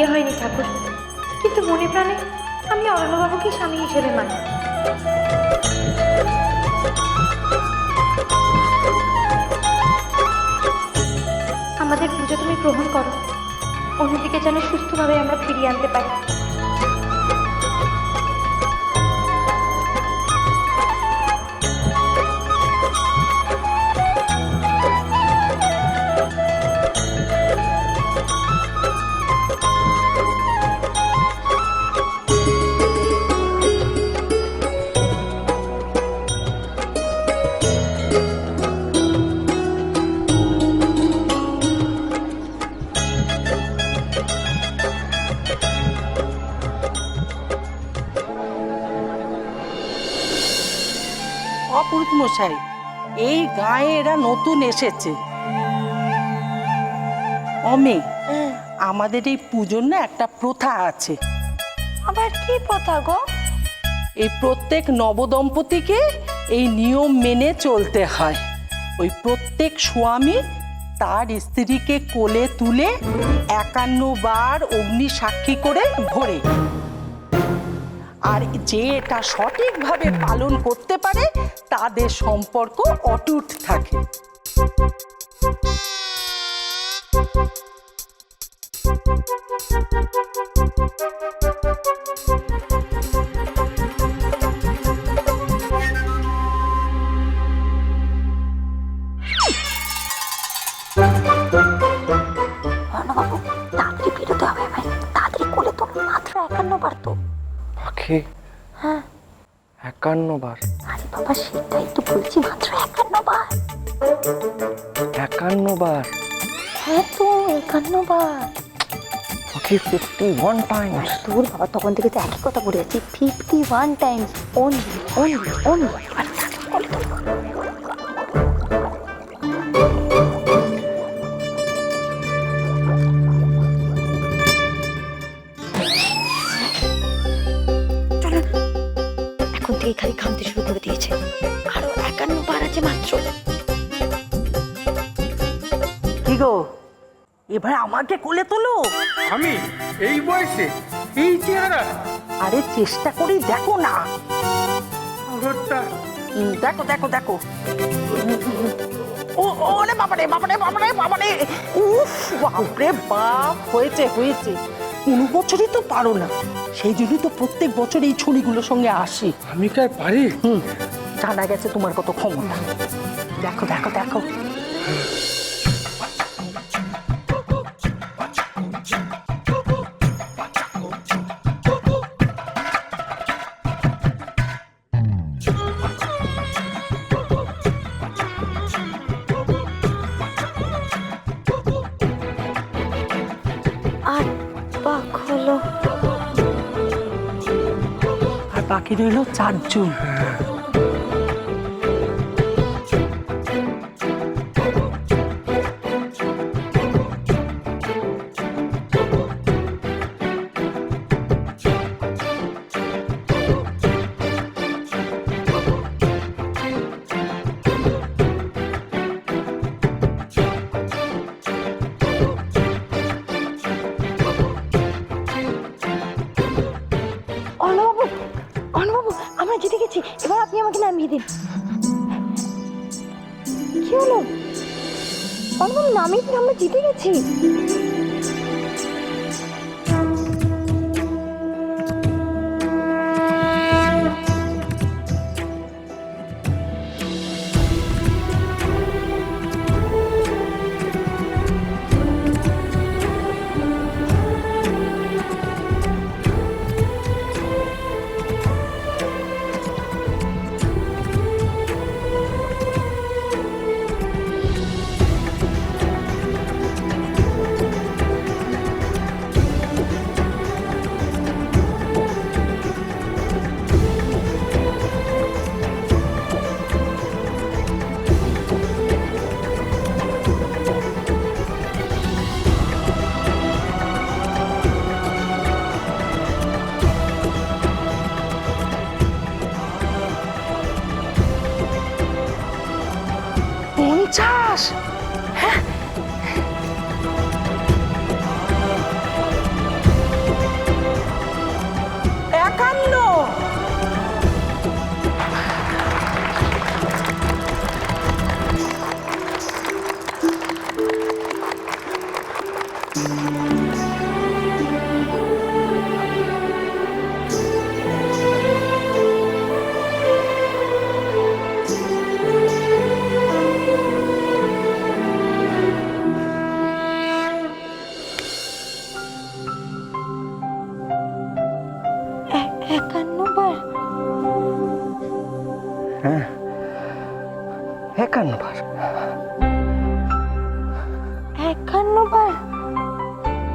বিয়ে হয়নি ঠাকুর। কিন্তু মনে প্রাণে আমি অরণ্যবাবুকে স্বামী হিসেবে মানি। আমাদের পুজো তুমি গ্রহণ করো। অন্যদিকে যেন সুস্থভাবে আমরা ফিরিয়ে আনতে পারি। অপুরুষ মশাই এই গায়ে এরা নতুন এসেছে। অমে আমাদের এই পুজোর না একটা প্রথা আছে। আবার কি প্রথা গো? এই প্রত্যেক নবদম্পতিকে এই নিয়ম মেনে চলতে হয়। ওই প্রত্যেক স্বামী তার স্ত্রীকে কোলে তুলে একান্ন বার অগ্নি সাক্ষী করে ভরে আর যে এটা সঠিকভাবে পালন করতে পারে তাদের সম্পর্ক অটুট থাকে। অর্ণবাবু পাখি হ্যাঁ। একান্ন বার। আরে বাবা সেটাই তো বলছি মাত্র একান্ন বার। একান্ন বার। হ্যাঁ তো একান্ন বার। পাখি ফিফটি ওয়ান টাইমস তোর বাবা তখন থেকে তো একই কথা বলে যাচ্ছি। Fifty one times only only only খালি ঘামতে শুরু করে দিয়েছে। আরও একান্ন বার আছে মাত্র। কি গো? এবার আমাকে কোলে তোলো। আমি এই বয়সে এই চেহারা। আরে চেষ্টা করি দেখো না। দেখো দেখো দেখো। ও ওরে বাবারে বাবারে বাবারে বাবারে। উফ বাপরে বাপ হয়েছে হয়েছে। কোনো বছরই তো পারো না। সেই জন্যই তো প্রত্যেক বছর এই ছুরিগুলোর সঙ্গে আসি। আমি কি আর পারি? হুম জানা গেছে তোমার কত ক্ষমতা। দেখো দেখো দেখো। বাকি রইল চারজন। আপনি আমাকে নামিয়ে দিন। কি হলো? আমি নামিয়ে আমরা জিতে গেছি।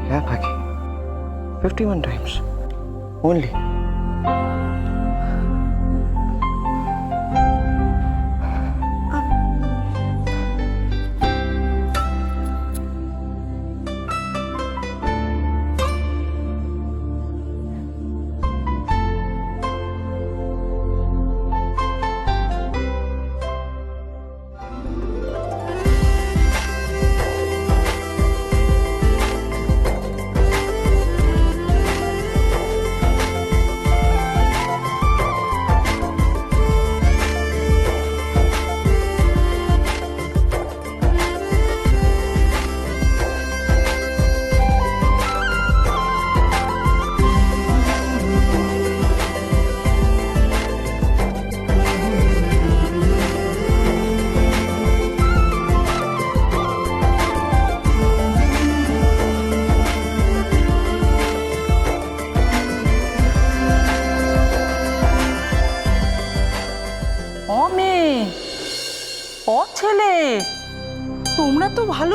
হ্যাঁ পাখি ফিফটি ওয়ান টাইমস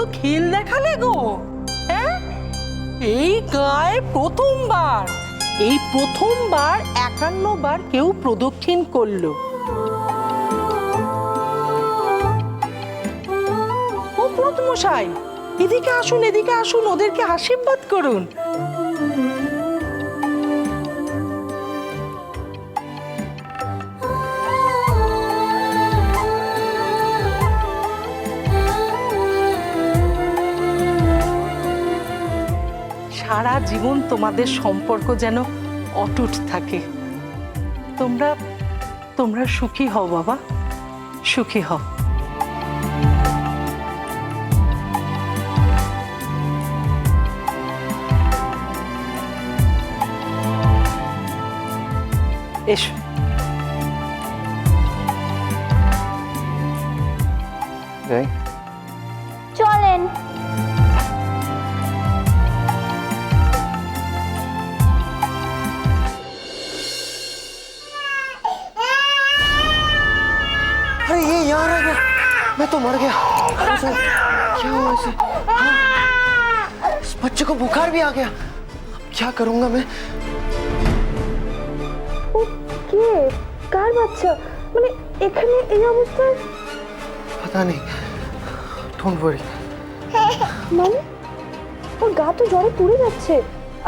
ভালো খেল দেখালে গো? হ্যাঁ? এই গায়ে প্রথমবার, এই প্রথমবার একান্ন বার কেউ প্রদক্ষিণ করল। ও প্রথমশাই, এদিকে আসুন এদিকে আসুন, ওদেরকে আশীর্বাদ করুন। সারা জীবন তোমাদের সম্পর্ক যেন অটুট থাকে। তোমরা তোমরা সুখী হও, বাবা। সুখী হও। এসো। যাই अरे ये यहाँ आ गया मैं तो मर गया अरे, क्या हुआ इसे हाँ, इस बच्चे को बुखार भी आ गया अब क्या करूंगा मैं ও কে কার বাচ্চা মানে এখানে এই অবস্থায় पता नहीं डोंट वरी মানে ওর গা তো জ্বরে পুড়ে যাচ্ছে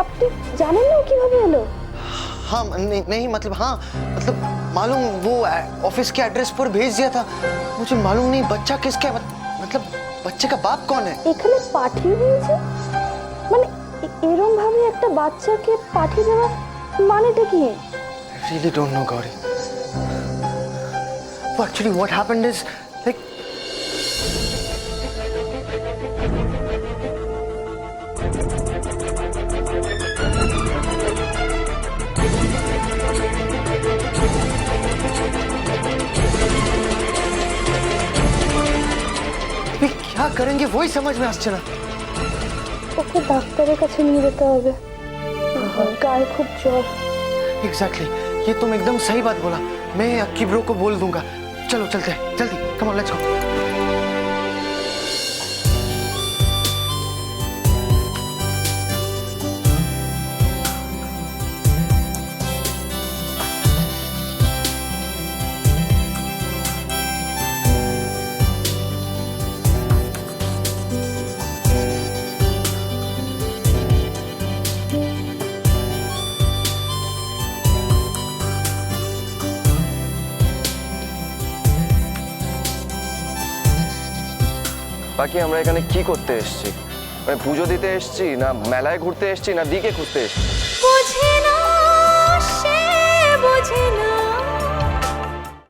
আপনি জানেন না ও কিভাবে এলো हाँ नहीं, नहीं मतलब हाँ मतलब मालूम वो ऑफिस के एड्रेस पर भेज दिया था मुझे मालूम नहीं बच्चा किसका है मत- मतलब बच्चे का बाप कौन है এখানে পাঠিয়ে দিয়েছে মানে এ- এরম ভাবে একটা বাচ্চাকে পাঠিয়ে দেওয়া মানেটা কি really don't know Gauri. Well, actually, what happened is like. अभी क्या करेंगे वही समझ में আসছে না ওকে ডাক্তারের কাছে নিয়ে যেতে হবে গায়ে খুব জ্বর एग्जैक्टली ये तुम एकदम सही बात बोला मैं अक्की ब्रो को बोल दूंगा चलो चलते हैं जल्दी कम ऑन लेट्स गो বাকি আমরা এখানে কি করতে এসেছি? মানে পুজো দিতে এসেছি না মেলায় ঘুরতে এসেছি না দিকে ঘুরতে এসেছি? বুঝিনা সে বুঝিনা